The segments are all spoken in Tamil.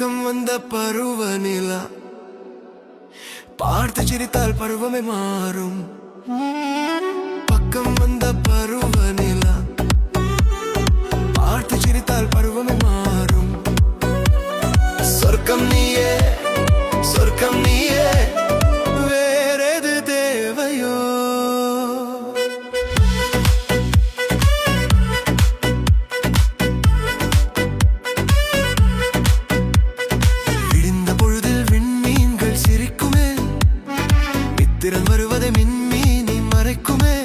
பக்கம் வந்த பருவ நிலா. பார்த்து சிரித்தால் பருவமே மாறும். பக்கம் வந்த பருவ மித்திரன் வருவதை மின்மீனி மறைக்குமே.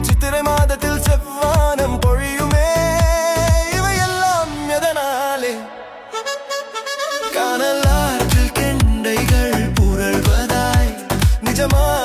சித்திரை மாதத்தில் செவ்வானம் பொழியுமே. இவையெல்லாம் எதனாலே? காணல் ஆற்றில் கெண்டைகள் புரள்வதாய். நிஜமா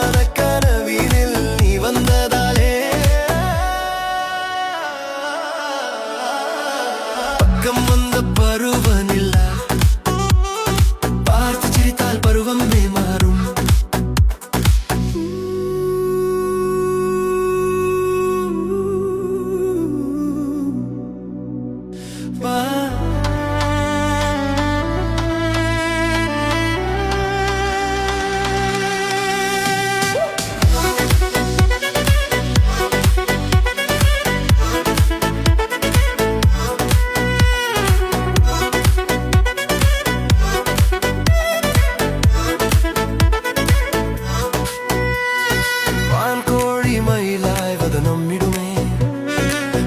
வான்கோழி மயிலாய் நம்மிடுமே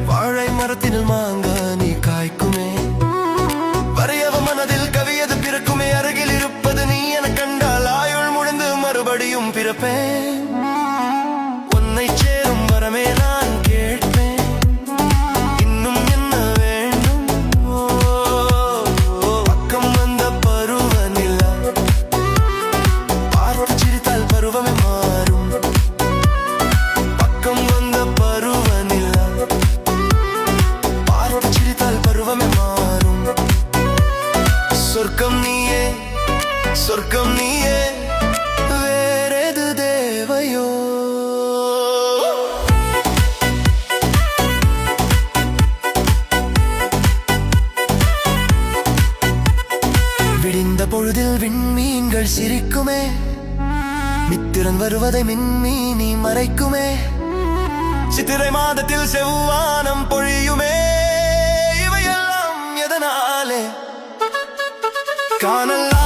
வாழை மரத்தினில் மாங்க சொர்க்கம் நீயே சொர்க்கம் நீயே வேறெது தேவையோ? விடிந்த பொழுதில் விண்மீன்கள் சிரிக்குமே மித்திரன் வருவதை மின்மீனி மறைக்குமே சித்திரை மாதத்தில் செவ்வானம் பொழியுமே. இவையெல்லாம் எதனாலே காணல் ஆற்று